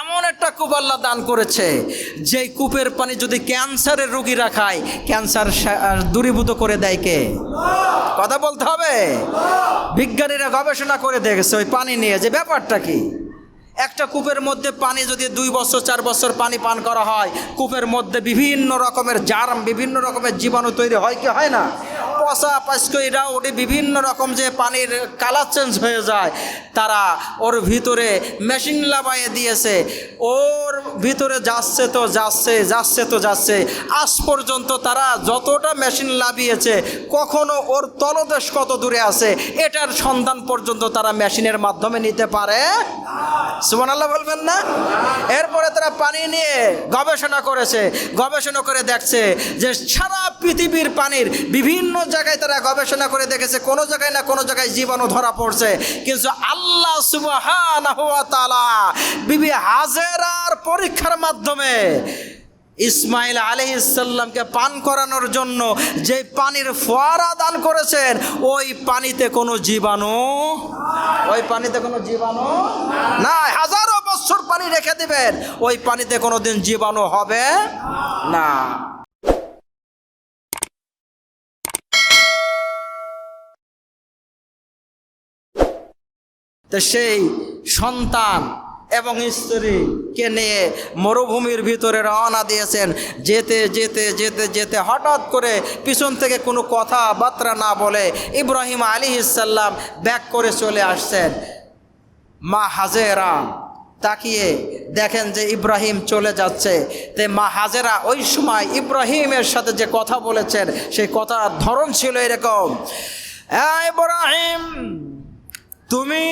এমন একটা কূপ আল্লাহ দান করেছে, যেই কূপের পানি যদি ক্যান্সারের রোগীরা খায় ক্যান্সার দূরীভূত করে দেয় কে? কথা বলতে হবে? বিজ্ঞানীরা গবেষণা করে দেখেছে ওই পানি নিয়ে, যে ব্যাপারটা কি? একটা কূপের মধ্যে পানি যদি দুই বছর, চার বছর পানি পান করা হয়, কূপের মধ্যে বিভিন্ন রকমের জার্ম, বিভিন্ন রকমের জীবাণু তৈরি হয় কি হয় না? পচা পাঁচকইরা ওটি বিভিন্ন রকম যে পানির কালার চেঞ্জ হয়ে যায়, তারা ওর ভিতরে মেশিন লাগাইয়ে দিয়েছে। ওর ভিতরে যাচ্ছে তো যাচ্ছে যাচ্ছে তো যাচ্ছে। আজ পর্যন্ত তারা যতটা মেশিন লাভিয়েছে কখনো ওর তলদেশ কত দূরে আছে, এটার সন্ধান পর্যন্ত তারা মেশিনের মাধ্যমে নিতে পারে সুমান আল্লাহ বলবেন না? এরপরে তারা পানি নিয়ে গবেষণা করেছে, গবেষণা করে দেখছে যে সারা পৃথিবীর পানির বিভিন্ন জায়গায় তারা গবেষণা করে দেখেছে, কোনো জায়গায় না কোনো জায়গায় জীবাণু ধরা পড়ছে। কিন্তু আল্লাহ তাআলা বিবি হাজেরার পরীক্ষার মাধ্যমে ইসমাইল আলী ইসাল্লামকে পান করানোর জন্য যে পানির ফোয়ারা দান করেছেন, ওই পানিতে কোনো জীবাণু, ওই পানিতে কোনো জীবাণু না হাজারো বছর পানি রেখে দিবেন, ওই পানিতে কোনো দিন জীবাণু হবে না। তো সেই সন্তান এবং স্ত্রীকে নিয়ে মরুভূমির ভিতরে রওনা দিয়েছেন। যেতে যেতে যেতে যেতে হঠাৎ করে পিছন থেকে কোনো কথাবার্তা না বলে ইব্রাহিম আলী ইসাল্লাম ব্যাক করে চলে আসছেন। মা হাজেরা তাকিয়ে দেখেন যে ইব্রাহিম চলে যাচ্ছে। তে মা হাজেরা ওই সময় ইব্রাহিমের সাথে যে কথা বলেছেন সেই কথার ধরন ছিল এরকম। "হ্যাঁ, ইব্রাহিম তুমি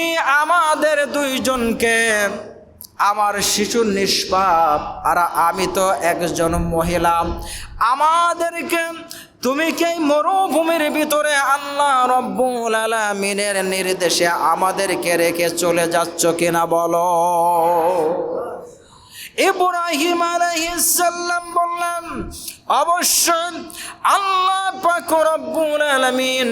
আমাদের দুইজনকে, আমার শিশু নিষ্পাপ, আর আমি তো একজন মহিলা। আমাদেরকে তুমি কি মরুভূমির ভিতরে আল্লাহ রব্বুল আলামিনের নির্দেশে আমাদেরকে রেখে চলে যাচ্ছ কিনা বলো? ইব্রাহিম আলাইহিসসালাম বললেন, অবশ্যই আল্লাহ পাক রব্বুল আলামিন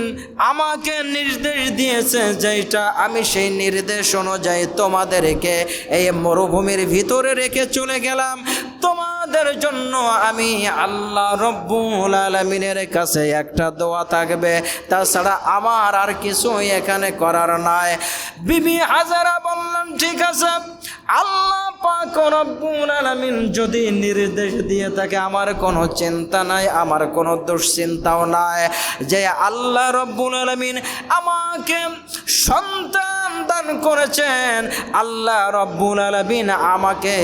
আমাকে নির্দেশ দিয়েছে যেটা আমি সেই নির্দেশ অনুযায়ী তোমাদেরকে এই মরুভূমির ভিতরে রেখে চলে গেলাম। তোমাদের জন্য আমি আল্লাহ রব্বুল আলমিনের কাছে একটা দোয়া থাকবে। তাছাড়া আমার আর কিছুই এখানে করার নাই। বিবি হাজারা বললেন, ঠিক আছে, আল্লাহ পাক রব্বুল আলামিন যদি নির্দেশ দিয়ে থাকে আমার কোনো চিন্তা নাই আমার কোনো দুশ্চিন্তাও নাই যে আল্লাহ রব্বুল আলামিন আমাকে সন্তান দান করেছেন। আল্লাহ রব্বুল আলামিন আমাকে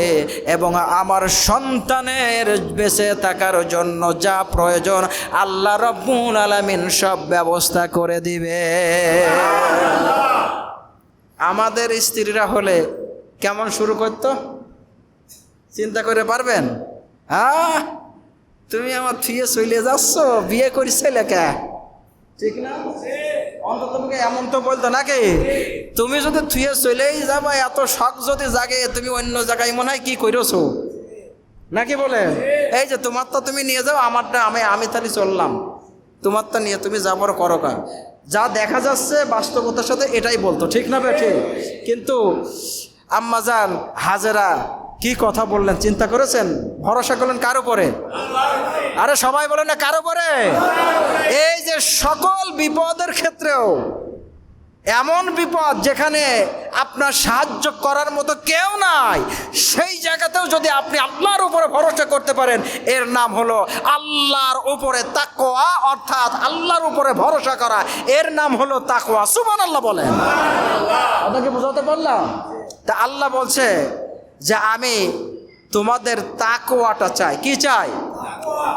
এবং আমার সন্তানের বেঁচে থাকার জন্য যা প্রয়োজন আল্লাহ রব্বুল আলামিন সব ব্যবস্থা করে দিবে। আমাদের স্ত্রীরা হলে কেমন শুরু করতো? চিন্তা করে পারবেন? হ্যাঁ? তুমি আমার থুয়ে চলে যাচ্ছ, বিয়ে করিছে লেখা। ঠিক না? অন্তত তোমাকে এমন তো বলতো নাকি? তুমি যদি থুয়ে চলেই যাবা, এত শখ যদি জাগে, তুমি অন্য জায়গায় মনে হয় কি করেছ নাকি বলে? এই যে তোমার তো তুমি নিয়ে যাও, আমারটা আমি আমি তাহলে চললাম। তোমারটা নিয়ে তুমি যাবার করো কা যা দেখা যাচ্ছে বাস্তবতার সাথে এটাই বলতো, ঠিক না বেঠে? কিন্তু আম্মাজান হাজেরা কি কথা বললেন? চিন্তা করেছেন? ভরসা করলেন কার উপরে? আরে সবাই বলেন না কার উপরে? এই যে সকল বিপদের ক্ষেত্রেও এমন বিপদ যেখানে আপনার সাহায্য করার মতো কেউ নাই সেই জায়গাতেও যদি আপনি আল্লাহর উপরে ভরসা করতে পারেন এর নাম হলো আল্লাহর উপরে তাকোয়া অর্থাৎ আল্লাহর উপরে ভরসা করা। এর নাম হলো তাকোয়া সুমান আল্লাহ বলেন আপনাকে বোঝাতে পারলাম? তা আল্লাহ বলছে যে আমি তোমাদের তাকোয়াটা চাই। কি চাই?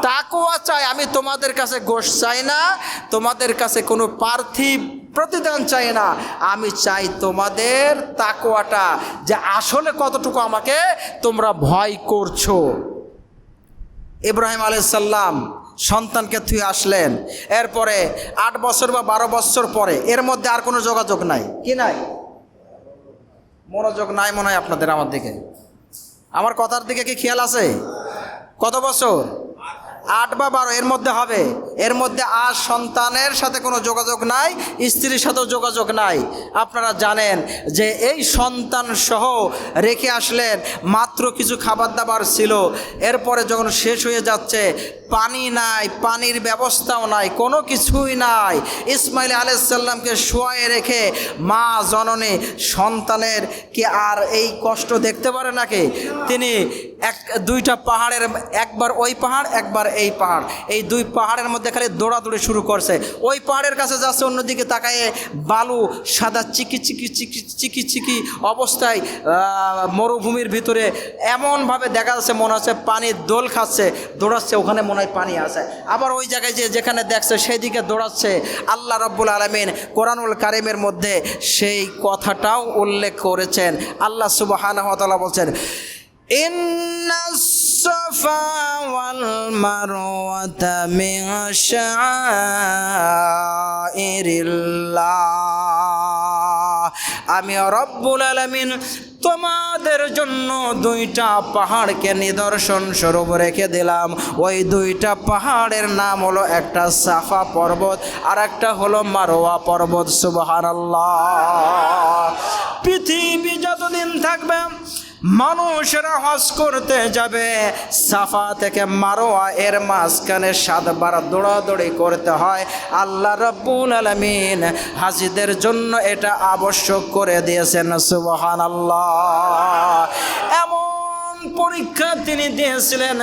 তাকোয়া চাই। আমি তোমাদের কাছে গোশ চাই না, তোমাদের কাছে কোনো পার্থিব প্রতিদান চাই না। আমি চাই তোমাদের তাকোয়াটা যে আসলে কতটুকু আমাকে তোমরা ভয় করছ। ইব্রাহিম আলাইসাল্লাম সন্তানকে থুয়ে আসলেন। এরপরে আট বছর বা বারো বছর পরে, এর মধ্যে আর কোনো যোগাযোগ নাই। কি নাই? মনোযোগ নাই মনে হয় আপনাদের আমার দিকে। আমার কথার দিকে কি খেয়াল আছে? কত বছর? আট বা বারো, এর মধ্যে হবে। এর মধ্যে আর সন্তানের সাথে কোনো যোগাযোগ নাই, স্ত্রীর সাথেও যোগাযোগ নাই। আপনারা জানেন যে এই সন্তান সহ রেখে আসলেন মাত্র কিছু খাবার দাবার ছিল। এরপরে যখন শেষ হয়ে যাচ্ছে, পানি নাই, পানির ব্যবস্থাও নাই, কোনো কিছুই নাই। ইসমাইল আলাইসাল্লামকে শোয়ায়ে রেখে মা জননী সন্তানের কি আর এই কষ্ট দেখতে পারে নাকি? তিনি এক, দুইটা পাহাড়ের একবার ওই পাহাড়, একবার এই পাহাড়। এই দুই পাহাড়ের মধ্যে খালি দৌড়াদৌড়ি শুরু করছে। ওই পাহাড়ের কাছে যাচ্ছে, অন্যদিকে তাকায়ে বালু, সাদা চিকি চিকি চিকি চিকি চিকি অবস্থায় মরুভূমির ভিতরে এমনভাবে দেখা যাচ্ছে, মনে হচ্ছে পানির দোল খাচ্ছে, দৌড়াচ্ছে, ওখানে মনে হয় পানি আছে। আবার ওই জায়গায় যে যেখানে দেখছে সেই দিকে দৌড়াচ্ছে। আল্লাহ রব্বুল আলমিন কোরআনুল কারিমের মধ্যে সেই কথাটাও উল্লেখ করেছেন। আল্লাহ সুবাহ বলছেন إن الصفا والمروة من شعائر الله আমি রব্বুল আলমিন তোমাদের জন্য দুইটা পাহাড়কে নিদর্শন স্বরূপ রেখে দিলাম ওই দুইটা পাহাড়ের নাম হলো একটা সাফা পর্বত আর একটা হলো মারোয়া পর্বত সুবাহার পৃথিবী যতদিন থাকবে মানুষেরা হজ করতে যাবে। সাফা থেকে মারোয়া এর মাঝখানে সাতবার দৌড়াদৌড়ি করতে হয়। আল্লাহ রব্বুল আলমিন হাজিদের জন্য এটা আবশ্যক করে দিয়েছেন। সুবহান আল্লাহ পরীক্ষা তিনি দিয়েছিলেন,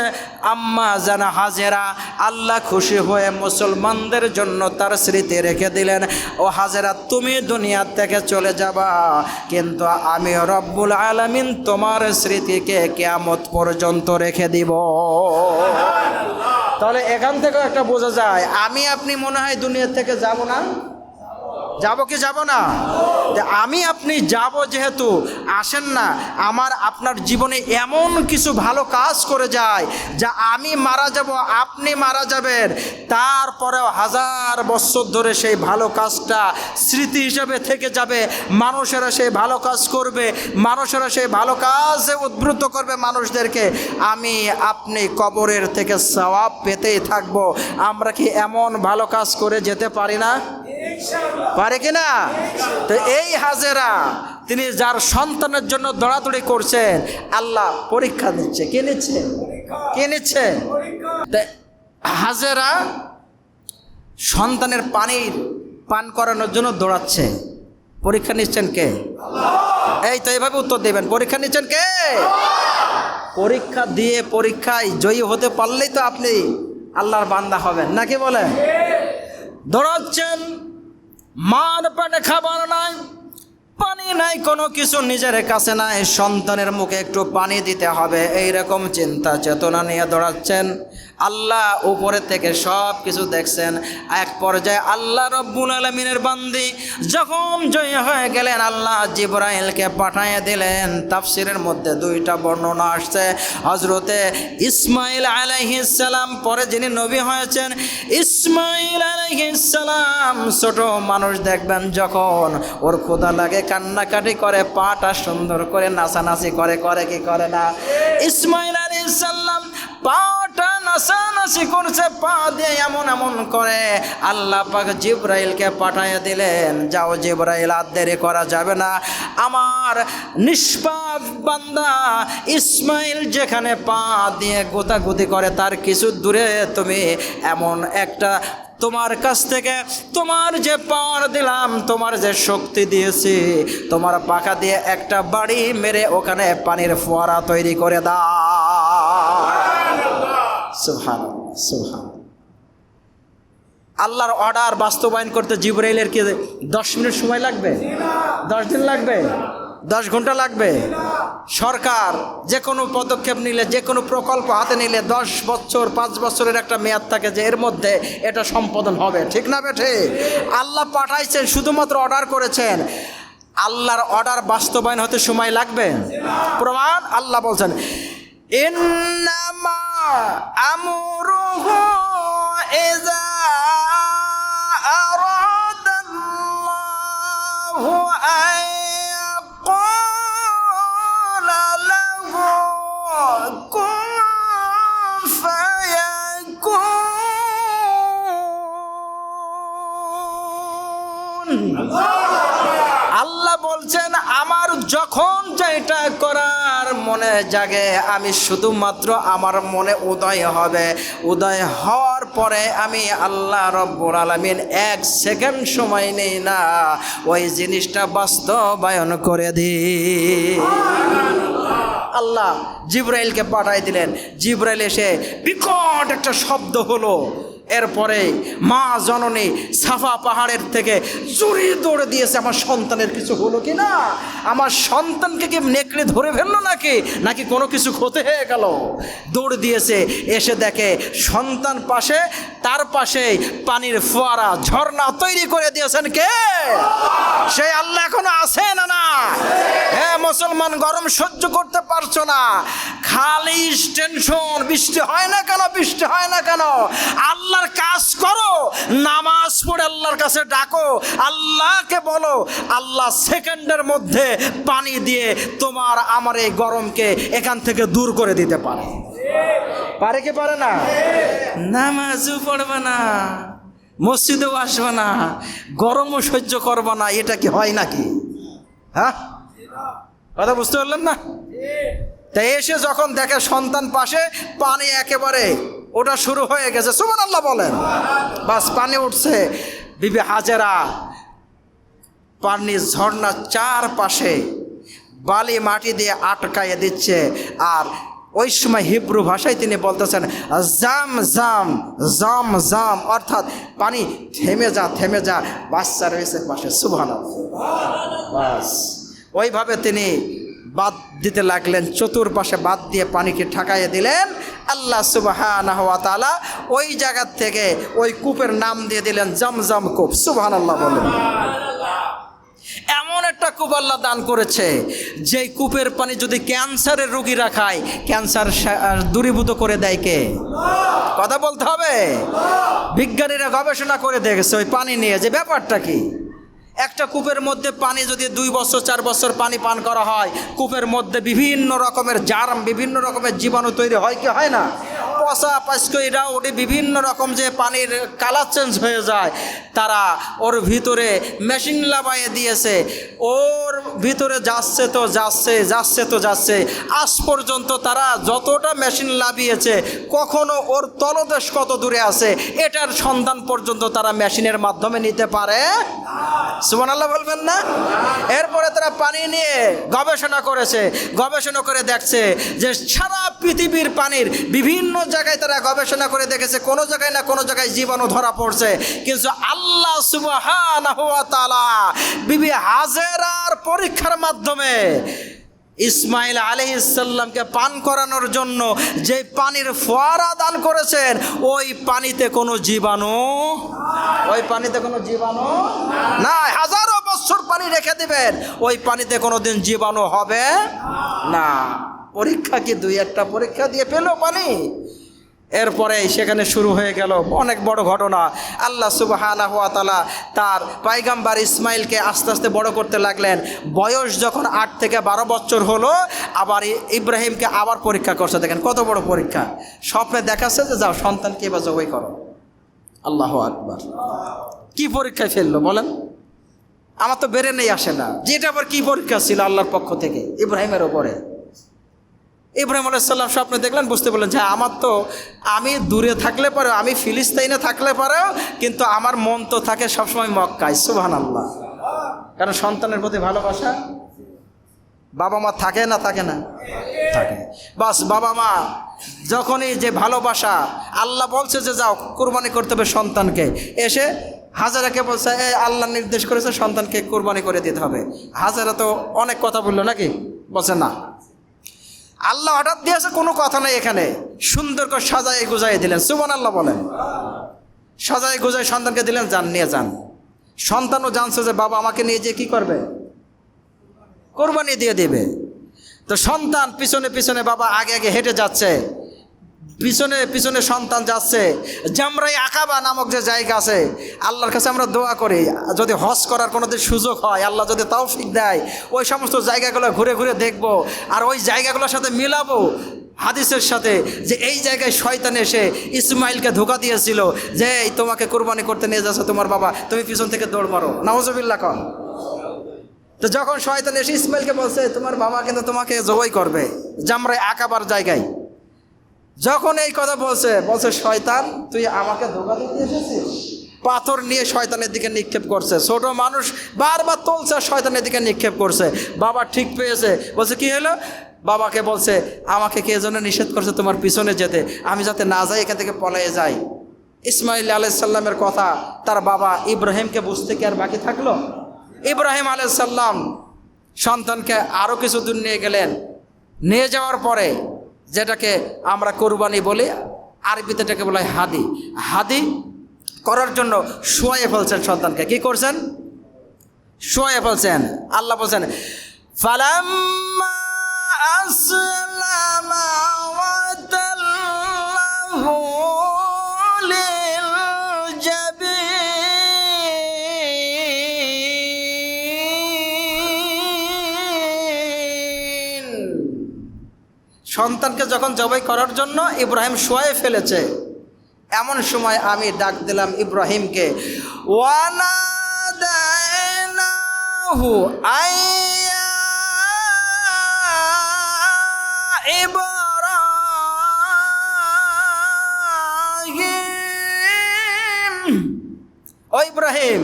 আম্মা জানা হাজেরা, আল্লাহ খুশি হয়ে মুসলমানদের জন্য তার স্মৃতি রেখে দিলেন। ও হাজেরা, তুমি দুনিয়া থেকে চলে যাবা, কিন্তু আমি রব্বুল আলমিন তোমার স্মৃতিকে কেয়ামত পর্যন্ত রেখে দিব। তাহলে এখান থেকেও একটা বোঝা যায়, আমি আপনি মনে হয় দুনিয়া থেকে যাব না? যাব কি যাব না? আমি আপনি যাব যেহেতু আসেন না, আমার আপনার জীবনে এমন কিছু ভালো কাজ করে যায় যা আমি মারা যাব, আপনি মারা যাবেন। তারপরেও হাজার বছর ধরে সেই ভালো কাজটা স্মৃতি হিসেবে থেকে যাবে, মানুষেরা সেই ভালো কাজ করবে, মানুষেরা সেই ভালো কাজে উদ্বুদ্ধ করবে মানুষদেরকে। আমি আপনি কবরের থেকে সওয়াব পেতেই থাকব। আমরা কি এমন ভালো কাজ করে যেতে পারি না? পারে কি না তো এই হাজেরা, তিনি যার সন্তানের জন্য দৌড়াদৌড়ি করছেন, আল্লাহ পরীক্ষা নিচ্ছে কে নিচ্ছে? কে নিচ্ছে? হাজেরা সন্তানের পানির পান করানোর জন্য দৌড়াচ্ছে। পরীক্ষা নিচ্ছেন কে? এই তো এইভাবে উত্তর দেবেন। পরীক্ষা নিচ্ছেন কে? পরীক্ষা দিয়ে পরীক্ষায় জয়ী হতে পারলেই তো আপনি আল্লাহর বান্দা হবেন। নাকি বলেন? দৌড়াচ্ছেন মার পেটে খাবার নাই, পানি নাই, কোনো কিছু নিজের কাছে নাই। সন্তানের মুখে একটু পানি দিতে হবে এই রকম চিন্তা চেতনা নিয়ে দৌড়াচ্ছেন। আল্লাহ উপরে থেকে সব কিছু দেখছেন। এক পর্যায়ে আল্লাহ রব্বুল আলমিনের বান্দি যখন জয় হয়ে গেলেন, আল্লাহ জিব্রাইলকে পাঠিয়ে দিলেন। তাফসিরের মধ্যে দুইটা বর্ণনা আসছে। হজরতে ইসমাইল আলাইহিসালাম পরে যিনি নবী হয়েছেন, ইসমাইল আলাইহিসালাম ছোট মানুষ দেখবেন যখন ওর ক্ষুদা লাগে, কান্নাকাটি করে, পাটা সুন্দর করে নাচানাচি করে করে কি করে না? ইসমাইল আলাইহিসাল্লাম পাটা নাচানাচি করছে, পা দিয়ে এমন এমন করে। আল্লাহ পাক জিব্রাইলকে পাঠাইয়া দিলেন, যাও জিব্রাইল, আর দেরি করা যাবে না। আমার নিষ্পাপ বান্দা ইসমাইল যেখানে পা দিয়ে গোতাগুতি করে, তার কিছু দূরে তুমি এমন একটা তোমার কাছ থেকে, তোমার যে পাওয়ার দিলাম, তোমার যে শক্তি দিয়েছি, তোমার পাখা দিয়ে একটা বাড়ি মেরে ওখানে পানির ফোয়ারা তৈরি করে দাও। সুহান সুহান আল্লাহর অর্ডার বাস্তবায়ন করতে জিব্রাইলের কি দশ মিনিট সময় লাগবে? দশ দিন লাগবে? দশ ঘণ্টা লাগবে? সরকার যে কোনো পদক্ষেপ নিলে, যে কোনো প্রকল্প হাতে নিলে দশ বছর, পাঁচ বছরের একটা মেয়াদ থাকে যে এর মধ্যে এটা সম্পাদন হবে। ঠিক না বেঠে? আল্লাহ পাঠাইছেন, শুধুমাত্র অর্ডার করেছেন। আল্লাহর অর্ডার বাস্তবায়ন হতে সময় লাগবে? প্রমাণ আল্লাহ বলছেন أمره إذا أراد الله أن يقول له كن فيكون কুন আমার যখন যেটা করার মনে জাগে, আমি শুধুমাত্র আমার মনে উদয় হবে। উদয় হওয়ার পরে আমি আল্লাহ রব্বুল আলমিন এক সেকেন্ড সময় নেই না ওই জিনিসটা বাস্তবায়ন করে দিই আল্লাহ জিব্রাইলকে পাঠাই দিলেন। জিব্রাইল এসে বিকট একটা শব্দ হলো। এরপরে মা জননী সাফা পাহাড়ের থেকে জোরে দৌড়ে দিয়েছে, আমার সন্তানের কিছু হলো কি না? আমার সন্তানকে কি নেকড়ে ধরে ফেলল নাকি? নাকি কোনো কিছু ক্ষতি হয়ে গেল? দৌড় দিয়েছে, এসে দেখে সন্তান পাশে, তার পাশে পানির ফোয়ারা, ঝর্ণা তৈরি করে দিয়েছেন কে? সেই আল্লাহ এখনও আছে না না হ্যাঁ মুসলমান, গরম সহ্য করতে পারছ না। খালি টেনশন বৃষ্টি হয় না কেন? বৃষ্টি হয় না কেন? আল্লাহর কাজ করো, নামাজ পড়ে আল্লাহর কাছে ডাকো, আল্লাহকে বলো, আল্লাহ সেকেন্ডের মধ্যে পানি দিয়ে তোমার আমার এই গরমকে এখান থেকে দূর করে দিতে পারে। পারে কি পারে না? নামাজও পড়বে না, মসজিদেও আসবে না, গরমও সহ্য করবে না, এটা কি হয় নাকি? হ্যাঁ? কথা বুঝতে পারলেন না? তাই এসে যখন দেখে সন্তান পাশে, পানি একেবারে ওটা শুরু হয়ে গেছে। সুমান আল্লাহ বলেন। বাস, পানি উঠছে। বিবি হাজেরা পানির ঝর্ণার চারপাশে বালি মাটি দিয়ে আটকাইয়ে দিচ্ছে। আর ওই সময় হিব্রু ভাষায় তিনি বলতেছেন, জাম জাম জাম জাম। অর্থাৎ পানি থেমে যা থেমে যা, বাচ্চা রয়েছে পাশে। সুভান ওইভাবে তিনি বাদ দিতে লাগলেন, চতুর্পাশে বাদ দিয়ে পানিকে ঠাকাইয়ে দিলেন। আল্লাহ সুবাহ ওই জায়গার থেকে ওই কূপের নাম দিয়ে দিলেন, জমজম কূপ। সুবহান আল্লাহ বলেন। এমন একটা কূপ আল্লাহ দান করেছে, যেই কূপের পানি যদি ক্যান্সারের রোগীরা খায় ক্যান্সার দূরীভূত করে দেয় কে? কথা বলতে হবে। বিজ্ঞানীরা গবেষণা করে দেখেছে, ওই পানি নিয়ে, যে ব্যাপারটা কি? একটা কূপের মধ্যে পানি যদি দুই বছর, চার বছর পানি পান করা হয়, কূপের মধ্যে বিভিন্ন রকমের জার্ম, বিভিন্ন রকমের জীবাণু তৈরি হয় কি হয় না? পচা পাঁচকইরা ওটি বিভিন্ন রকম যে পানির কালার চেঞ্জ হয়ে যায়, তারা ওর ভিতরে মেশিন লাগাইয়ে দিয়েছে। ওর ভিতরে যাচ্ছে তো যাচ্ছে যাচ্ছে তো যাচ্ছে। আজ পর্যন্ত তারা যতটা মেশিন লাভিয়েছে কখনো ওর তলদেশ কত দূরে আছে, এটার সন্ধান পর্যন্ত তারা মেশিনের মাধ্যমে নিতে পারে। সুমান আল্লাহ বলবেন না? এরপরে তারা পানি নিয়ে গবেষণা করেছে, গবেষণা করে দেখছে যে সারা পৃথিবীর পানির বিভিন্ন জায়গায় তারা গবেষণা করে দেখেছে, কোনো জায়গায় না কোনো জায়গায় জীবাণু ধরা পড়ছে। কিন্তু আল্লাহ তাআলা বিবি হাজেরার পরীক্ষার মাধ্যমে ইসমাইল আলহ ইসাল্লামকে পান করানোর জন্য যে পানির ফোয়ারা দান করেছেন, ওই পানিতে কোনো জীবাণু, ওই পানিতে কোনো জীবাণু না হাজারো বছর পানি রেখে দিবেন, ওই পানিতে কোনো দিন জীবাণু হবে না। পরীক্ষা কি দুই একটা পরীক্ষা দিয়ে পেল পানি? এরপরে সেখানে শুরু হয়ে গেল অনেক বড় ঘটনা। আল্লাহ সুবাহানা হাত তালা তার পাইগাম্বার ইসমাইলকে আস্তে আস্তে বড় করতে লাগলেন। বয়স যখন আট থেকে বারো বছর হলো, আবার ইব্রাহিমকে আবার পরীক্ষা করছে। দেখেন কত বড় পরীক্ষা। স্বপ্নে দেখাচ্ছে যে যাও সন্তানকে এবার জবাই করো। আল্লাহ আকবার। কি পরীক্ষায় ফেলল বলেন? আমার তো বেড়ে নেই, আসে না। যেটা আবার কি পরীক্ষা ছিল আল্লাহর পক্ষ থেকে? ইব্রাহিমের ওপরে ইব্রাহিম আলাইসাল্লাম স্বপ্নে দেখলেন, বুঝতে পারলেন যে আমার তো, আমি দূরে থাকলে পারে আমি ফিলিস্তাইনে থাকলে পারেও, কিন্তু আমার মন তো থাকে সবসময় মক্কায়। সুবাহান আল্লাহ কারণ সন্তানের প্রতি ভালোবাসা বাবা মা থাকে না থাকে না? থাকে। বাস, বাবা মা যখনই যে ভালোবাসা, আল্লাহ বলছে যে যাও, কোরবানি করতে হবে সন্তানকে। এসে হাজারাকে বলছে, এ, আল্লাহ নির্দেশ করেছে সন্তানকে কোরবানি করে দিতে হবে। হাজারা তো অনেক কথা বলল নাকি? বলছে না। আল্লাহ অর্ডার দিয়েছে, কোনো কথা নাই এখানে। সুন্দর করে সাজায় গুজাই দিলেন। সুমন আল্লাহ বলেন। সাজায় গুজায় সন্তানকে দিলেন, যান, নিয়ে যান। সন্তানও জানছে যে বাবা আমাকে নিয়ে যে কি করবে? কোরবানি দিয়ে দেবে। তো সন্তান পিছনে পিছনে বাবা আগে আগে হেঁটে যাচ্ছে। পিছনে পিছনে সন্তান যাচ্ছে। জামরাই আকাবা নামক যে জায়গা আছে, আল্লাহর কাছে আমরা দোয়া করি, যদি হজ করার কোনো দিন সুযোগ হয়, আল্লাহ যদি তৌফিক দেয়, ওই সমস্ত জায়গাগুলো ঘুরে ঘুরে দেখব, আর ওই জায়গাগুলোর সাথে মিলাবো। হাদিসের সাথে যে এই জায়গায় শয়তান এসে ইসমাইলকে ধোকা দিয়েছিল, যে তোমাকে কোরবানি করতে নিয়ে যাচ্ছে তোমার বাবা, তুমি পিছন থেকে দৌড় মারো। নওয়াজবিল্লা কন। তো যখন শয়তান এসে ইসমাইলকে বলছে, তোমার বাবা কিন্তু তোমাকে জবাই করবে জামরাই আঁকাবার জায়গায়। যখন এই কথা বলছে বলছে, শয়তান, তুই আমাকে ধোকা দিতে এসেছিস? পাথর নিয়ে শয়তানের দিকে নিক্ষেপ করছে। ছোট মানুষ বারবার তুলছে শয়তানের দিকে নিক্ষেপ করছে। বাবা ঠিক পেয়েছে। বলছে, কি হলো? বাবাকে বলছে, আমাকে কে জন্য নিষেধ করছে তোমার পিছনে যেতে। আমি যাতে না যাই, এখান থেকে পলায়ে যাই। ইসমাইল আলাইসাল্লামের কথা তার বাবা ইব্রাহিমকে বুঝতে কি আর বাকি থাকল? ইব্রাহিম আলাইসাল্লাম সন্তানকে আরও কিছু দূর নিয়ে গেলেন। নিয়ে যাওয়ার পরে যেটাকে আমরা কোরবানি বলি, আরবিতে এটাকে বলা হয় হাদি। হাদি করার জন্য শোয়ে ফেলছেন সন্তানকে। কি করছেন? শোয়ে ফেলছেন। আল্লাহ বলছেন, ফালাম্মা আসলামা সন্তানকে যখন জবাই করার জন্য ইব্রাহিম শোয়ে ফেলেছে, এমন সময় আমি ডাক দিলাম ইব্রাহিমকে ইব্রাহিম।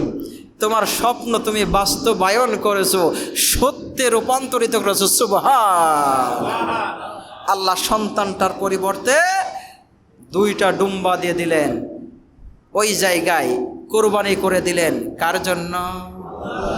তোমার স্বপ্ন তুমি বাস্তবায়ন করেছ, সত্যে রূপান্তরিত করেছ, সুবহান আল্লাহ সন্তানটার পরিবর্তে দুইটা ডুম্বা দিয়ে দিলেন। ওই জায়গায় কোরবানি করে দিলেন। কার জন্য?